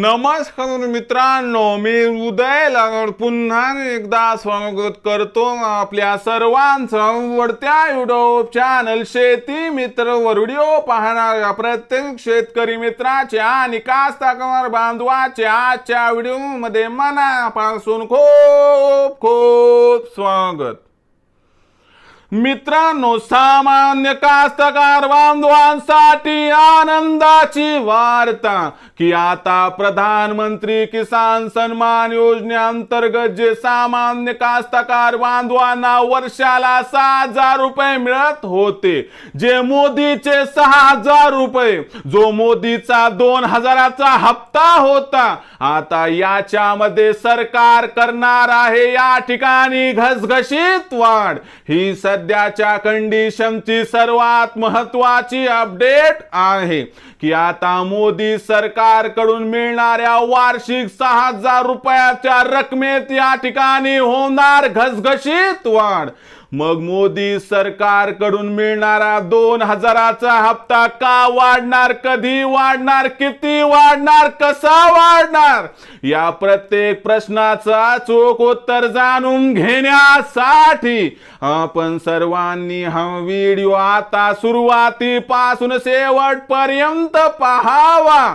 नमस्कार मित्रांनो मी उदय लागड पुन्हा एकदा स्वागत करतो. आपल्या सर्वांचं वडत्या युट्यूब चॅनल शेती मित्र वर व्हिडिओ पाहणाऱ्या प्रत्येक शेतकरी मित्राच्या आणि कास्तकार बांधवाच्या आजच्या व्हिडिओमध्ये मनापासून खूप खूप स्वागत. मित्रांनो सामान्य कास्तकार बांधवांसाठी आनंदाची वार्ता. की आता प्रधानमंत्री किसान सन्मान योजनेअंतर्गत जे सामान्य कास्तकार बांधवांना वर्षाला सहा हजार रुपये मिळत होते जे मोदीचे सहा हजार रुपये जो मोदीचा दोन हजाराचा हप्ता होता आता याच्यामध्ये सरकार करणार आहे या ठिकाणी घसघशीत वाढ. ही सध्याच्या कंडिशनची सर्वात महत्वाची अपडेट आहे की आता मोदी सरकार सरकारकडून मिळणाऱ्या वार्षिक सहा हजार रुपयाच्या रकमेत या ठिकाणी होणार घसघशीत वाढ. मग मोदी सरकारकडून मिळणारा दोन हजाराचा हप्ता का वाढणार? कधी वाढणार? किती वाढणार? कसा वाढणार? या प्रत्येक प्रश्नाचा चोख उत्तर जाणून घेण्यासाठी आपण सर्वांनी हा व्हिडिओ आता सुरुवातीपासून शेवटपर्यंत पाहावा.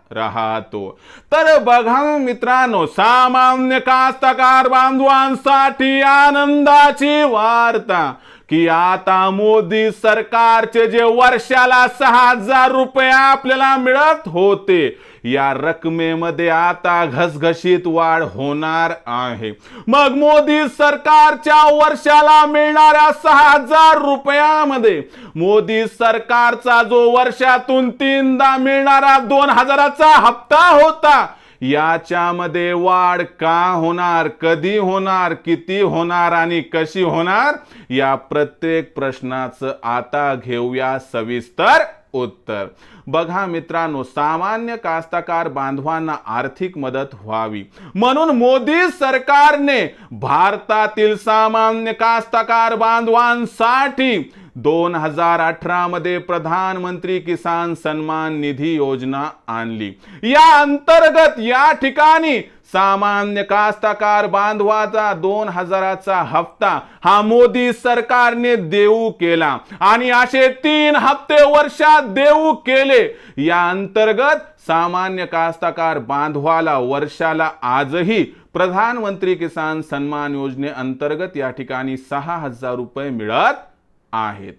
राहतो. तर बघा मित्रांनो सामान्य कास्तकार बांधवांसाठी आनंदाची वार्ता की आता मोदी सरकारचे जे वर्षाला सहा हजार रुपये आपल्याला मिळत होते या रकमेमध्ये आता घसघशीत वाढ होणार आहे. मग मोदी सरकारच्या वर्षाला मिळणाऱ्या सहा हजार रुपयामध्ये मोदी सरकारचा जो वर्षातून तीनदा मिळणारा दोन हजाराचा हप्ता होता याच्यामध्ये वाढ का होणार कधी होणार किती होणार आणि कशी होणार या प्रत्येक प्रश्नाचं आता घेऊया सविस्तर उत्तर. बघा मित्रांनो सामान्य कास्तकार बांधवांना आर्थिक मदत व्हावी. म्हणून मोदी सरकारने भारतातील सामान्य कास्तकार बांधवांसाठी दोन हजार अठरा मध्ये प्रधानमंत्री किसान सन्मान निधी योजना आणली. या अंतर्गत या ठिकाणी सामान्य कास्तकार बांधवाचा दोन हजाराचा हप्ता हा मोदी सरकारने देऊ केला आणि असे तीन हप्ते वर्षात देऊ केले. या अंतर्गत सामान्य कास्तकार बांधवाला वर्षाला आजही प्रधानमंत्री किसान सन्मान योजनेअंतर्गत या ठिकाणी सहा हजार रुपये मिळत आहेत.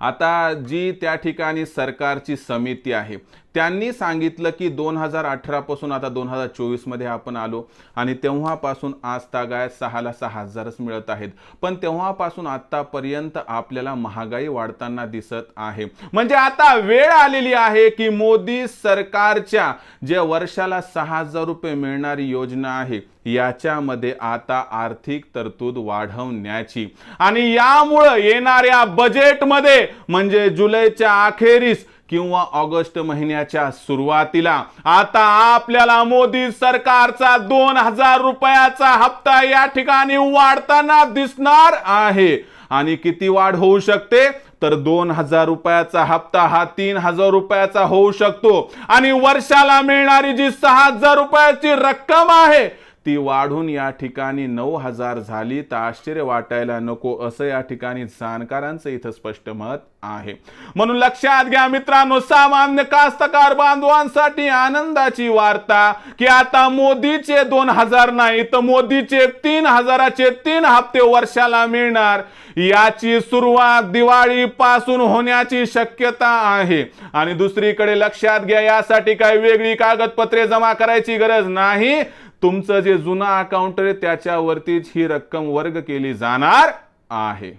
आता जी त्या ठिकाणी सरकारची समिती आहे त्यांनी सांगितलं की दोन हजार अठरापासून आता दोन हजार चोवीसमध्ये आपण आलो आणि तेव्हापासून आज तागायत सहाला सहा हजारच मिळत आहेत. पण तेव्हापासून आत्तापर्यंत आपल्याला महागाई वाढताना दिसत आहे. म्हणजे आता वेळ आलेली आहे की मोदी सरकारच्या जे वर्षाला सहा हजार रुपये मिळणारी योजना आहे याच्यामध्ये आता आर्थिक तरतूद वाढवण्याची. आणि यामुळं येणाऱ्या बजेटमध्ये म्हणजे जुलैच्या अखेरीस किंवा ऑगस्ट महिन्याच्या सुरुवातीला. आता आपल्याला मोदी सरकारचा दोन हजार रुपयाचा हप्ता या ठिकाणी वाढताना दिसणार आहे. आणि किती वाढ होऊ शकते? तर दोन हजार रुपयाचा हप्ता हा तीन हजार रुपयाचा होऊ शकतो. आणि वर्षाला मिळणारी जी सहा हजार रुपयाची रक्कम आहे ती वाढून या ठिकाणी नऊ हजार झाली. तर आश्चर्य वाटायला नको असं या ठिकाणी जाणकारांचं इथं स्पष्ट मत आहे. म्हणून लक्षात घ्या मित्रांनो सामान्य कास्तकार बांधवांसाठी आनंदाची वार्ता की आता मोदीचे दोन हजार नाही तर मोदीचे तीन हजाराचे तीन हप्ते वर्षाला मिळणार. याची सुरुवात दिवाळी पासून होण्याची शक्यता आहे. आणि दुसरीकडे लक्षात घ्या यासाठी काही वेगळी कागदपत्रे जमा करायची गरज नाही. तुमचं जे जुनं अकाउंट आहे त्याच्यावरतीच ही रक्कम वर्ग केली जाणार आहे.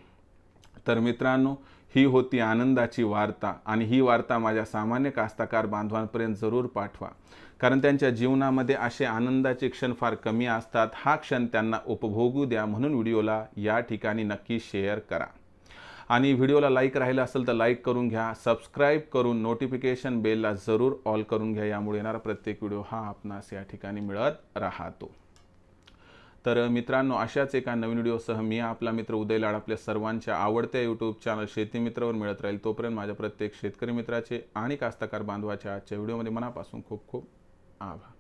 तर मित्रांनो ही होती आनंदाची वार्ता आणि ही वार्ता माझ्या सामान्य कास्तकार बांधवांपर्यंत जरूर पाठवा. कारण त्यांच्या जीवनामध्ये असे आनंदाचे क्षण फार कमी असतात. हा क्षण त्यांना उपभोगू द्या म्हणून व्हिडिओला या ठिकाणी नक्की शेअर करा. आणि व्हिडिओला लाईक राहिलं असेल तर लाईक करून घ्या. सबस्क्राईब करून नोटिफिकेशन बेलला जरूर ऑल करून घ्या. यामुळे येणारा प्रत्येक व्हिडिओ हा आपणास या ठिकाणी मिळत राहतो. तर मित्रांनो अशाच एका नवीन व्हिडिओसह मी आपला मित्र उदय लाड आपल्या सर्वांच्या आवडत्या यूट्यूब चॅनल शेती मित्रावर मिळत राहील. तोपर्यंत माझ्या प्रत्येक शेतकरी मित्राचे आणि कास्तकार बांधवाच्या आजच्या व्हिडिओमध्ये मनापासून खूप खूप आभार.